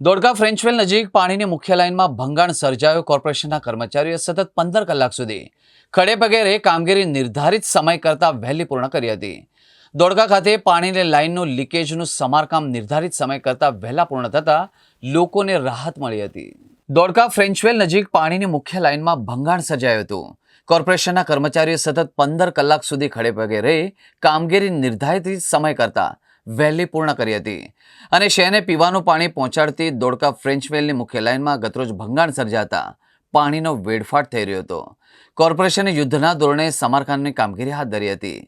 દોડકા ફ્રેન્ચવેલ નજીક પાણીની મુખ્ય લાઇનમાં ભંગાણ સર્જાયો. કોર્પોરેશનના કર્મચારીઓએ સતત પંદર કલાક સુધી ખડે પગેરે કામગીરી નિર્ધારિત સમય કરતાં વહેલી પૂર્ણ કરી હતી. દોડકા ખાતે પાણીની લાઇનનું લીકેજનું સમારકામ નિર્ધારિત સમય કરતાં વહેલા પૂર્ણ થતાં લોકોને રાહત મળી હતી. દોડકા ફ્રેન્ચવેલ નજીક પાણીની મુખ્ય લાઇનમાં ભંગાણ સર્જાયું હતું. કોર્પોરેશનના કર્મચારીઓ સતત પંદર કલાક સુધી ખડે પગે કામગીરી નિર્ધારિત સમય કરતાં વહેલી પૂર્ણ કરી હતી. અને શહેરને પીવાનું પાણી પહોંચાડતી દોડકા ફ્રેન્ચવેલની મુખ્ય લાઇનમાં ગતરોજ ભંગાણ સર્જાતા પાણીનો વેડફાટ થઈ રહ્યો હતો. કોર્પોરેશને યુદ્ધના ધોરણે સમારકામની કામગીરી હાથ ધરી હતી.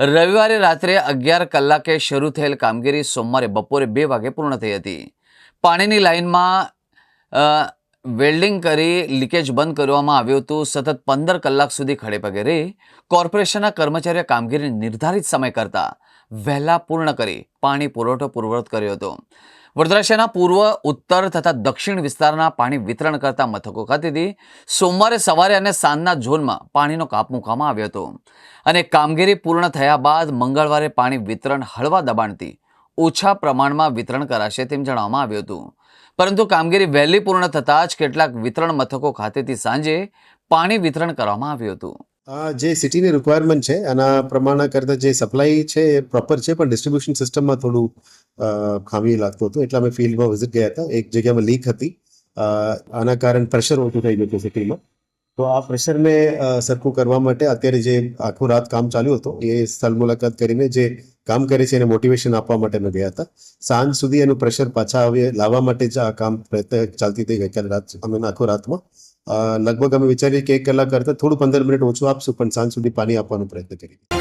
રવિવારે રાત્રે અગિયાર કલાકે શરૂ થયેલ કામગીરી સોમવારે બપોરે બે વાગે પૂર્ણ થઈ હતી. પાણીની લાઇનમાં વેલ્ડિંગ કરી લીકેજ બંધ કરવામાં આવ્યું હતું. સતત પંદર કલાક સુધી ખડે પગે રહી કોર્પોરેશનના કર્મચારીઓએ કામગીરી નિર્ધારિત સમય કરતાં વહેલા પૂર્ણ કરી પાણી પુરવઠો પૂર્વવત કર્યો હતો. વડોદરા શહેરના પૂર્વ, ઉત્તર તથા દક્ષિણ વિસ્તારના પાણી વિતરણ કરતા મથકો ખાતેથી સોમવારે સવારે અને સાંજના ઝોનમાં પાણીનો કાપ મૂકવામાં આવ્યો હતો. અને કામગીરી પૂર્ણ થયા બાદ મંગળવારે પાણી વિતરણ હળવા દબાણથી ઓછા પ્રમાણમાં વિતરણ કરાશે તેમ જણાવવામાં આવ્યું હતું. પરંતુ કામગીરી વહેલી પૂર્ણ થતાં જ કેટલાક વિતરણ મથકો ખાતેથી સાંજે પાણી વિતરણ કરવામાં આવ્યું હતું. જે સિટીની રિક્વાયરમેન્ટ છે, આના પ્રમાણે કરતાં જે સપ્લાય છે એ પ્રોપર છે, પણ ડિસ્ટ્રીબ્યુશન સિસ્ટમમાં થોડું ખામી લાગતું હતું. એટલે અમે ફિલ્ડમાં વિઝિટ ગયા હતા. એક જગ્યામાં લીક હતી. આના કારણે પ્રેશર ઓછું થઈ ગયું હતું સિટીમાં. તો આ પ્રેશરને સરખું કરવા માટે અત્યારે જે આખું રાત કામ ચાલ્યું હતું, એ સ્થળ મુલાકાત કરીને જે કામ કરે છે એને મોટિવેશન આપવા માટે અમે ગયા હતા. સાંજ સુધી એનું પ્રેશર પાછા આવે, લાવવા માટે જ આ કામ પ્રયત્ન ચાલતી હતી ગઈકાલે રાત અમે આખો રાતમાં. લગભગ અમે વિચારીએ કે એક કલાક કરતાં થોડું પંદર મિનિટ ઓછું આપશું, પણ સાંજ સુધી પાણી આપવાનો પ્રયત્ન કરીએ.